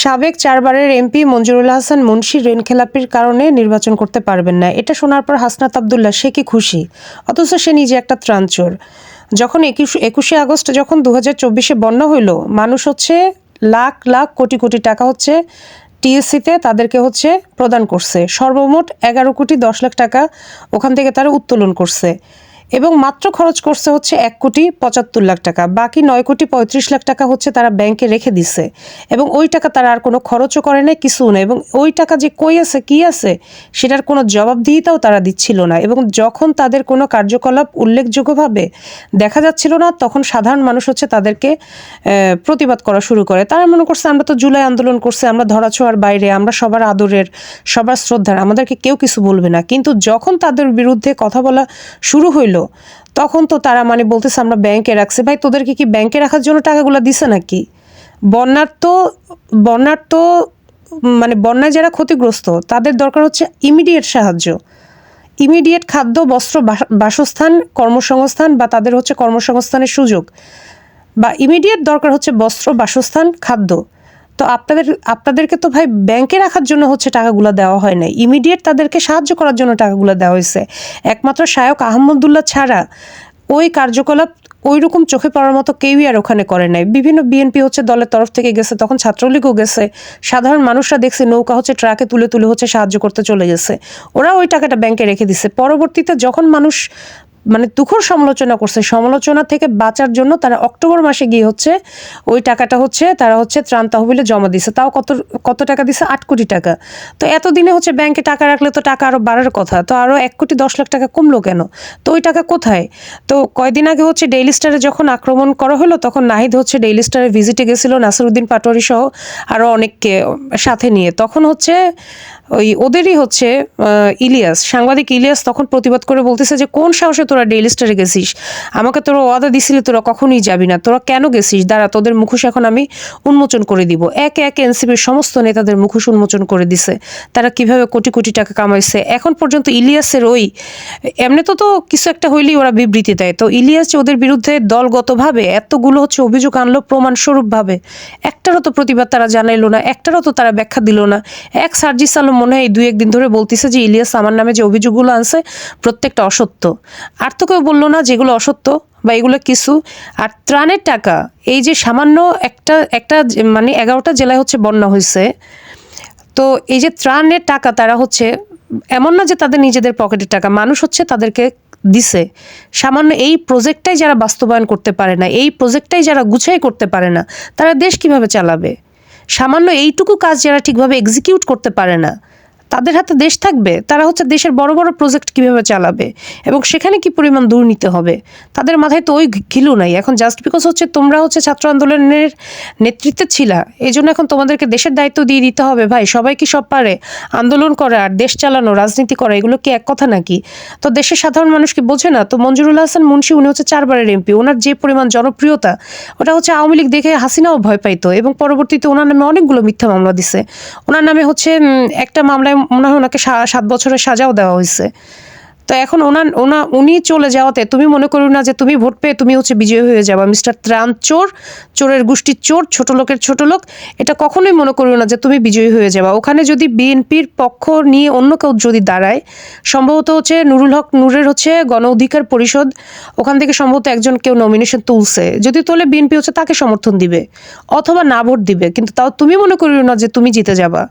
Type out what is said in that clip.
সাবেক চারবারের এমপি মঞ্জুরুল হাসান মুন্সি ঋণ খেলাপির কারণে নির্বাচন করতে পারবেন না। এটা শোনার পর হাসনাত আবদুল্লাহ, সে কি খুশি? অথচ সে নিজে একটা ত্রাণচোর যখন একুশ, একুশে আগস্ট যখন দু হাজার চব্বিশে বন্যা হইল, মানুষ হচ্ছে লাখ লাখ কোটি কোটি টাকা হচ্ছে টিএসসিতে তাদেরকে হচ্ছে প্রদান করছে। সর্বমোট এগারো কোটি দশ লাখ টাকা ওখান থেকে তারা উত্তোলন করছে। এবং মাত্র খরচ করছে হচ্ছে এক কোটি পঁচাত্তর লাখ টাকা। বাকি নয় কোটি পঁয়ত্রিশ লাখ টাকা হচ্ছে তারা ব্যাংকে রেখে দিছে। এবং ওই টাকা তারা আর কোনো খরচও করে নাই, কিছু না এবং ওই টাকা যে কই আছে, কি আছে, সেটার কোনো জবাবদিহিতাও তারা দিচ্ছিল না। এবং যখন তাদের কোনো কার্যকলাপ উল্লেখযোগ্যভাবে দেখা যাচ্ছিল না, তখন সাধারণ মানুষ হচ্ছে তাদেরকে প্রতিবাদ করা শুরু করে। তারা মনে করছে, আমরা তো জুলাই আন্দোলন করছে, আমরা ধরাছোঁয়ার বাইরে, আমরা সবার আদরের, সবার শ্রদ্ধার, আমাদেরকে কেউ কিছু বলবে না। কিন্তু যখন তাদের বিরুদ্ধে কথা বলা শুরু হইল তখন তো তারা মানে বলতেছে, আমরা ব্যাংকে রাখছি। ভাই, তোদেরকে কি ব্যাংকে রাখার জন্য টাকাগুলো দিছে নাকি? বন্যার তো বন্যার তো মানে বন্যায় যারা ক্ষতিগ্রস্ত, তাদের দরকার হচ্ছে ইমিডিয়েট সাহায্য। ইমিডিয়েট খাদ্য, বস্ত্র বাস- বাসস্থান, কর্মসংস্থান বা তাদের হচ্ছে কর্মসংস্থানের সুযোগ। বা ইমিডিয়েট দরকার হচ্ছে বস্ত্র, বাসস্থান, খাদ্য। তো আপনাদের, আপনাদেরকে তো ভাই ব্যাংকে রাখার জন্য হচ্ছে টাকাগুলো দেওয়া হয় নাই। ইমিডিয়েট তাদেরকে সাহায্য করার জন্য টাকাগুলো দেওয়া হয়েছে। একমাত্র শায়ক আহমদুল্লাহ ছাড়া ওই কার্যকলাপ ওই রকম চোখে পড়ার মতো কেউই আর ওখানে করে নাই। বিভিন্ন বিএনপি হচ্ছে দলের তরফ থেকে গেছে, তখন ছাত্রলীগও গেছে। সাধারণ মানুষরা দেখছে নৌকা হচ্ছে ট্রাকে তুলে তুলে হচ্ছে সাহায্য করতে চলে গেছে। ওরা ওই টাকাটা ব্যাংকে রেখে দিছে। পরবর্তীতে যখন মানুষ মানে তুখর সমালোচনা করছে। সমালোচনা থেকে বাঁচার জন্য তারা অক্টোবর মাসে গিয়ে হচ্ছে ওই টাকাটা হচ্ছে তারা হচ্ছে ত্রাণ তহবিলে জমা দিছে তাও কত কত টাকা দিছে আট কোটি টাকা। তো এতদিনে হচ্ছে ব্যাংকে টাকা রাখলে তো টাকা আরও বাড়ার কথা। তো আরও এক কোটি দশ লাখ টাকা কমলো কেন? তো ওই টাকা কোথায়? তো কয়দিন আগে হচ্ছে ডেইলি স্টারে যখন আক্রমণ করা হলো, তখন নাহিদ হচ্ছে ডেইলি স্টারে ভিজিটে গেছিল, নাসিরুদ্দিন পাটোয়ারি সহ আরও অনেককে সাথে নিয়ে। তখন হচ্ছে ওই ওদেরই হচ্ছে ইলিয়াস। সাংবাদিক ইলিয়াস তখন প্রতিবাদ করে বলতেছে যে, কোন সাহসে তোরা ডেইলি স্টারে গেছিস? আমাকে তোরা ওয়াদা দিছিলি, তোরা কখনোই যাবি না। তোরা কেন গেছিস? দাঁড়া, তোদের মুখোশ এখন আমি উন্মোচন করে দিব। একে একে এনসিপির সমস্ত নেতাদের মুখোশ উন্মোচন করে দিছে। তারা কীভাবে কোটি কোটি টাকা কামাইছে? এখন পর্যন্ত ইলিয়াসের ওই, এমনি তো তো কিছু একটা হইলেই ওরা বিবৃতি দেয়। তো ইলিয়াস ওদের বিরুদ্ধে দলগতভাবে এতগুলো হচ্ছে অভিযোগ আনলো, প্রমাণস্বরূপভাবে। একটারও তো প্রতিবাদ তারা জানাইলো না, একটারও তো তারা ব্যাখ্যা দিল না। এক সার্জিস আলম মনে হয় দুই একদিন ধরে বলতেছে যে ইলিয়াস আমার নামে যে অভিযোগগুলো আনছে, প্রত্যেকটা অসত্য। আর তো কেউ বলল না যেগুলো অসত্য বা এগুলো কিছু। আর ত্রাণের টাকা, এই যে সামান্য একটা একটা মানে এগারোটা জেলায় হচ্ছে বন্যা হয়েছে, তো এই যে ত্রাণের টাকা তারা হচ্ছে, এমন না যে তাদের নিজেদের পকেটের টাকা, মানুষ হচ্ছে তাদেরকে দিছে। সামান্য এই প্রজেক্টটাই যারা বাস্তবায়ন করতে পারে না, এই প্রজেক্টটাই যারা গুছাই করতে পারে না, তারা দেশ কীভাবে চালাবে? সামান্য এইটুকু কাজ যারা ঠিকভাবে এক্সিকিউট করতে পারে না। তাদের হাতে দেশ থাকবে, তারা হচ্ছে দেশের বড় বড় প্রজেক্ট কীভাবে চালাবে এবং সেখানে কি পরিমাণ দুর্নীতি হবে? তাদের মাথায় তো ওই ঘিলু নাই। এখন জাস্ট বিকজ হচ্ছে তোমরা হচ্ছে ছাত্র আন্দোলনের নেতৃত্বে ছিলা এই জন্য এখন তোমাদেরকে দেশের দায়িত্ব দিয়ে দিতে হবে। ভাই, সবাই কি সব পারে? আন্দোলন করে আর দেশ চালানো, রাজনীতি করা, এগুলো কি এক কথা নাকি? তো দেশের সাধারণ মানুষ কি বোঝে না? তো মঞ্জুরুল হাসান মুন্সি, উনি হচ্ছে চারবারের এমপি ওনার যে পরিমাণ জনপ্রিয়তা, ওটা হচ্ছে আওয়ামী লীগ দেখে হাসিনাও ভয় পাইতো এবং পরবর্তীতে ওনার নামে অনেকগুলো মিথ্যা মামলা দিছে। ওনার নামে হচ্ছে একটা মামলায় মনে হয় ওনাকে সাত বছরের সাজাও দেওয়া হয়েছে। তো এখন ওনার ওনা উনি চলে যাওয়াতে তুমি মনে করো না যে তুমি ভোট পেয়ে তুমি হচ্ছে বিজয়ী হয়ে যাবা। মিস্টার ত্রাণ চোর, চোরের গোষ্ঠীর চোর, ছোট লোকের ছোট লোক, এটা কখনোই মনে করো না যে তুমি বিজয়ী হয়ে যাবা। ওখানে যদি বিএনপির পক্ষ নিয়ে অন্য কেউ যদি দাঁড়ায়, সম্ভবত হচ্ছে নুরুল হক নূরের হচ্ছে গণ অধিকার পরিষদ, ওখান থেকে সম্ভবত একজন কেউ নমিনেশন তুলছে। যদি তোলে বিএনপি হচ্ছে তাকে সমর্থন দিবে, অথবা না ভোট দিবে, কিন্তু তাও তুমি মনে করিও না যে তুমি জিতে যাবা।